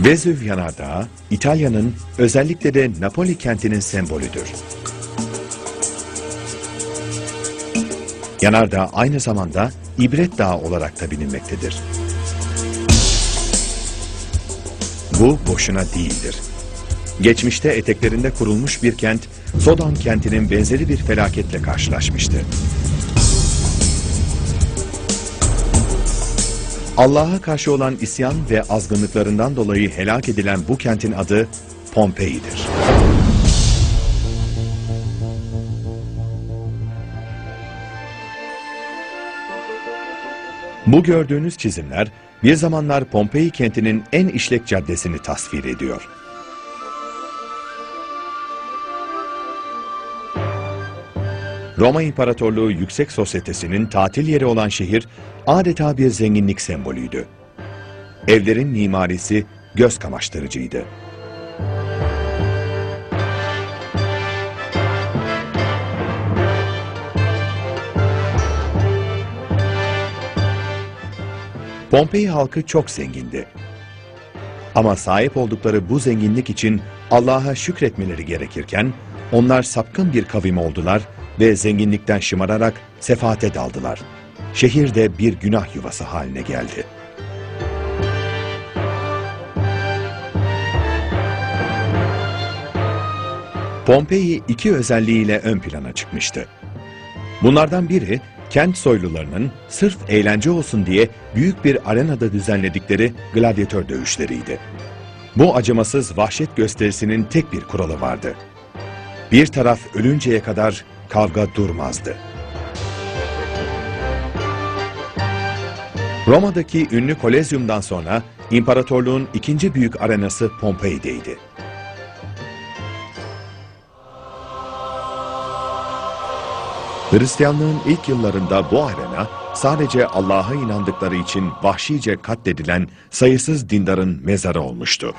Vezüv Yanardağı, İtalya'nın özellikle de Napoli kentinin sembolüdür. Yanardağ aynı zamanda İbret Dağı olarak da bilinmektedir. Bu boşuna değildir. Geçmişte eteklerinde kurulmuş bir kent, Sodom kentinin benzeri bir felaketle karşılaşmıştı. Allah'a karşı olan isyan ve azgınlıklarından dolayı helak edilen bu kentin adı Pompei'dir. Bu gördüğünüz çizimler bir zamanlar Pompei kentinin en işlek caddesini tasvir ediyor. Roma İmparatorluğu Yüksek Sosyetesi'nin tatil yeri olan şehir adeta bir zenginlik sembolüydü. Evlerin mimarisi göz kamaştırıcıydı. Pompei halkı çok zengindi. Ama sahip oldukları bu zenginlik için Allah'a şükretmeleri gerekirken onlar sapkın bir kavim oldular ve zenginlikten şımararak sefaate daldılar. Şehir de bir günah yuvası haline geldi. Pompei iki özelliğiyle ön plana çıkmıştı. Bunlardan biri kent soylularının sırf eğlence olsun diye büyük bir arenada düzenledikleri gladyatör dövüşleriydi. Bu acımasız vahşet gösterisinin tek bir kuralı vardı. Bir taraf ölünceye kadar kavga durmazdı. Roma'daki ünlü Kolezyum'dan sonra imparatorluğun ikinci büyük arenası Pompei'deydi. Hristiyanlığın ilk yıllarında bu arena sadece Allah'a inandıkları için vahşice katledilen sayısız dindarın mezarı olmuştu.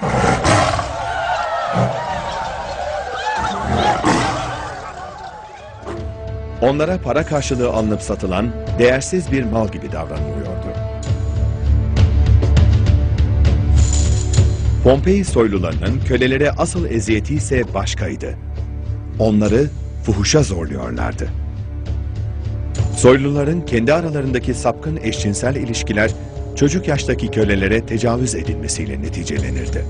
Onlara para karşılığı alınıp satılan değersiz bir mal gibi davranılıyordu. Pompei soylularının kölelere asıl eziyeti ise başkaydı. Onları fuhuşa zorluyorlardı. Soyluların kendi aralarındaki sapkın eşcinsel ilişkiler çocuk yaştaki kölelere tecavüz edilmesiyle neticelenirdi.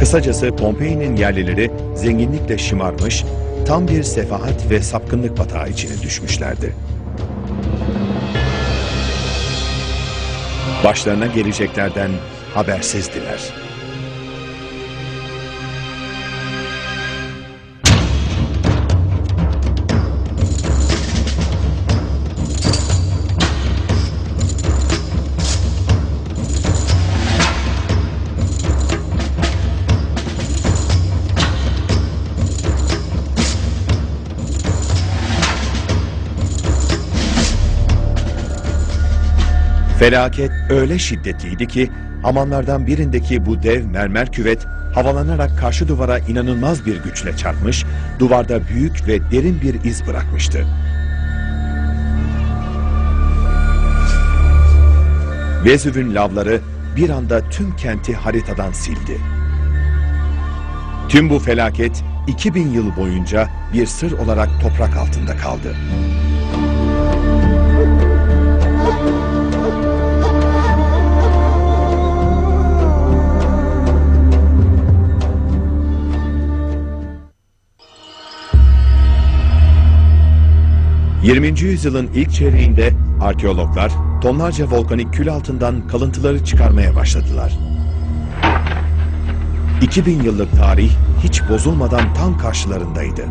Kısacası Pompei'nin yerlileri zenginlikle şımarmış, tam bir sefahat ve sapkınlık batağı içine düşmüşlerdi. Başlarına geleceklerden habersizdiler. Felaket öyle şiddetliydi ki hamanlardan birindeki bu dev mermer küvet havalanarak karşı duvara inanılmaz bir güçle çarpmış, duvarda büyük ve derin bir iz bırakmıştı. Vezüv'ün lavları bir anda tüm kenti haritadan sildi. Tüm bu felaket 2000 yıl boyunca bir sır olarak toprak altında kaldı. ...20. yüzyılın ilk çeyreğinde arkeologlar tonlarca volkanik kül altından kalıntıları çıkarmaya başladılar. 2000 yıllık tarih hiç bozulmadan tam karşılarındaydı.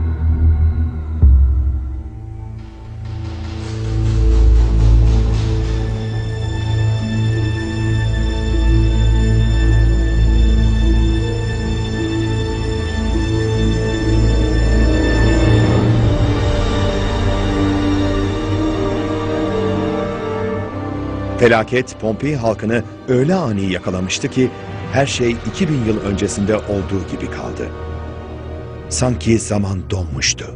Felaket Pompei halkını öyle ani yakalamıştı ki her şey 2000 yıl öncesinde olduğu gibi kaldı. Sanki zaman donmuştu.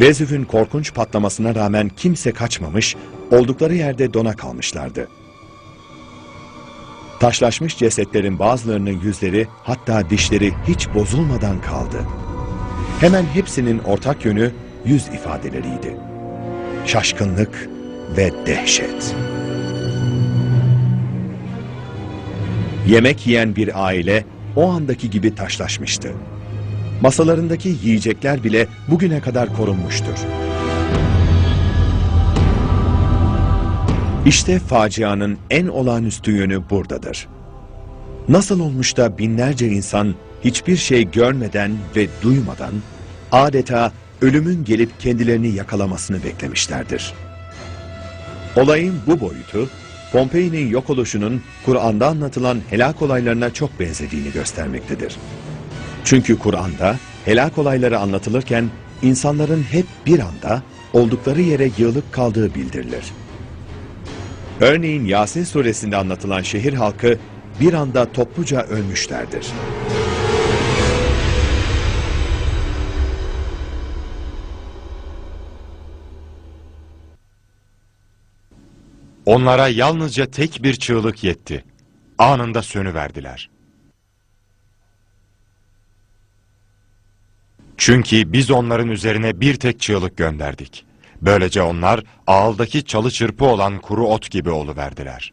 Vezüv'ün korkunç patlamasına rağmen kimse kaçmamış, oldukları yerde dona kalmışlardı. Taşlaşmış cesetlerin bazılarının yüzleri hatta dişleri hiç bozulmadan kaldı. Hemen hepsinin ortak yönü yüz ifadeleriydi. Şaşkınlık ve dehşet. Yemek yiyen bir aile o andaki gibi taşlaşmıştı. Masalarındaki yiyecekler bile bugüne kadar korunmuştur. İşte facianın en olağanüstü yönü buradadır. Nasıl olmuş da binlerce insan hiçbir şey görmeden ve duymadan adeta ölümün gelip kendilerini yakalamasını beklemişlerdir. Olayın bu boyutu Pompei'nin yok oluşunun Kur'an'da anlatılan helak olaylarına çok benzediğini göstermektedir. Çünkü Kur'an'da helak olayları anlatılırken insanların hep bir anda oldukları yere yığılıp kaldığı bildirilir. Örneğin Yasin suresinde anlatılan şehir halkı bir anda topluca ölmüşlerdir. Onlara yalnızca tek bir çığlık yetti. Anında sönüverdiler. Çünkü biz onların üzerine bir tek çığlık gönderdik. Böylece onlar ağıldaki çalı çırpı olan kuru ot gibi oluverdiler.